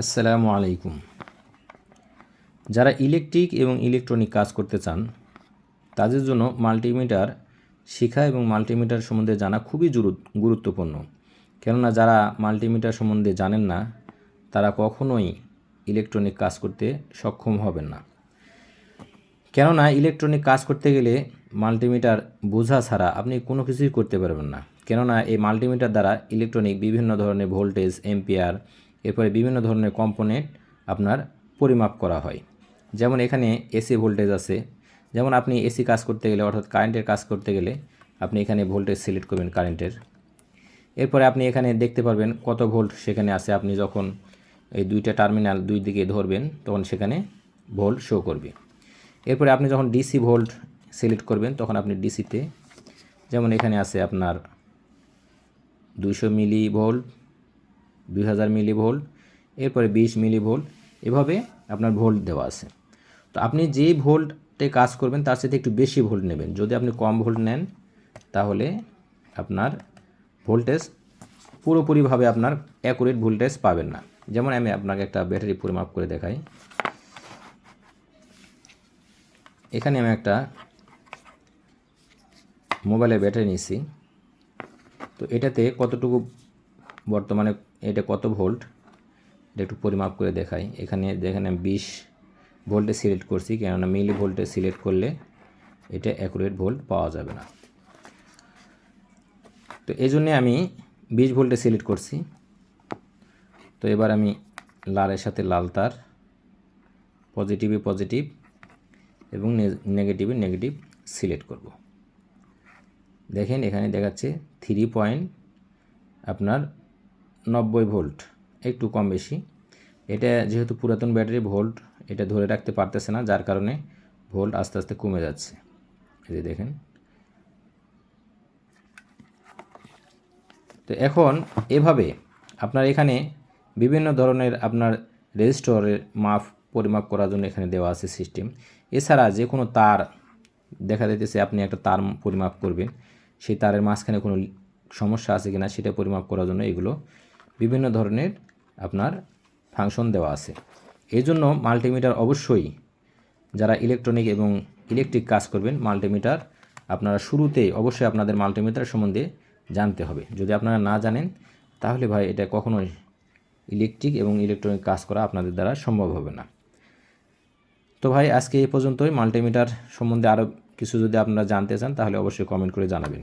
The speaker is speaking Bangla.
আসসালামু আলাইকুম। যারা ইলেকট্রিক এবং ইলেকট্রনিক কাজ করতে চান, তাদের জন্য মাল্টিমিটার শেখা এবং মাল্টিমিটার সম্বন্ধে জানা খুবই গুরুত্বপূর্ণ। কেননা যারা মাল্টিমিটার সম্বন্ধে জানেন না, তারা কখনোই ইলেকট্রনিক কাজ করতে সক্ষম হবেন না। কেননা ইলেকট্রনিক কাজ করতে গেলে মাল্টিমিটার বোঝা ছাড়া আপনি কোনো কিছুই করতে পারবেন না। কেননা এই মাল্টিমিটার দ্বারা ইলেকট্রনিক বিভিন্ন ধরনের ভোল্টেজ এম্পিয়ার এরপরে বিভিন্ন ধরনের কম্পোনেন্ট আপনার পরিমাপ করা হয়। যেমন এখানে এসি ভোল্টেজ আছে। যেমন আপনি এসি কাজ করতে গেলে, অর্থাৎ কারেন্টের কাজ করতে গেলে আপনি এখানে ভোল্টেজ সিলেক্ট করবেন কারেন্টের এরপরে আপনি এখানে দেখতে পারবেন কত ভোল্ট সেখানে আছে। আপনি যখন এই দুইটা টার্মিনাল দুই দিকে ধরবেন, তখন সেখানে ভোল্ট শো করবে। এরপরে আপনি যখন ডিসি ভোল্ট সিলেক্ট করবেন, তখন আপনি ডিসিতে যেমন এখানে আছে আপনার দুশো মিলি ভোল্ট দুই হাজার মিলি ভোল্ট এরপরে বিশ মিলি ভোল্ট এভাবে আপনার ভোল্ট দেওয়া আছে। তো আপনি যেই ভোল্টে কাজ করবেন, তার সাথে একটু বেশি ভোল্ট নেবেন। যদি আপনি কম ভোল্ট নেন, তাহলে আপনার ভোল্টেজ পুরোপুরিভাবে আপনার অ্যাকুরেট ভোল্টেজ পাবেন না। যেমন আমি আপনাকে একটা ব্যাটারি পরিমাপ করে দেখাই। এখানে আমি একটা মোবাইলের ব্যাটারি নিয়েছি। তো এটাতে কতটুকু বর্তমানে এটা কত ভোল্ট? এটা একটু পরিমাপ করে দেখাই। এখানে দেখেন আমি বিশ ভোল্টে সিলেক্ট করছি, কেননা মিলি ভোল্টে সিলেক্ট করলে এটা অ্যাকুরেট ভোল্ট পাওয়া যাবে না। তো এই জন্যে আমি বিশ ভোল্টে সিলেক্ট করছি। তো এবার আমি লালের সাথে লাল তার পজিটিভে পজিটিভ এবং নেগেটিভে নেগেটিভ সিলেক্ট করব। দেখেন এখানে দেখাচ্ছে থ্রি পয়েন্ট আপনার নব্বই ভোল্ট, একটু কম বেশি। এটা যেহেতু পুরাতন ব্যাটারি ভোল্ট, এটা ধরে রাখতে পারতেছে না, যার কারণে ভোল্ট আস্তে আস্তে কমে যাচ্ছে। এই যে দেখেন। তো এখন এভাবে আপনার এখানে বিভিন্ন ধরনের আপনার রেজিস্টরের মাপ পরিমাপ করার জন্য এখানে দেওয়া আছে সিস্টেম। এছাড়া যে কোনো তার, দেখা যাইতেছে আপনি একটা তার পরিমাপ করবেন, সেই তারের মাঝখানে কোনো সমস্যা আছে কিনা সেটা পরিমাপ করার জন্য এগুলো বিভিন্ন ধরনের আপনার ফাংশন দেওয়া আছে। এই জন্য মাল্টিমিটার অবশ্যই যারা ইলেকট্রনিক এবং ইলেকট্রিক কাজ করবেন মাল্টিমিটার আপনারা শুরুতেই অবশ্যই আপনাদের মাল্টিমিটার সম্বন্ধে জানতে হবে। যদি আপনারা না জানেন, তাহলে ভাই এটা কখনোই ইলেকট্রিক এবং ইলেকট্রনিক কাজ করা আপনাদের দ্বারা সম্ভব হবে না। তো ভাই, আজকে এই পর্যন্তই। মাল্টিমিটার সম্বন্ধে আরও কিছু যদি আপনারা জানতে চান, তাহলে অবশ্যই কমেন্ট করে জানাবেন।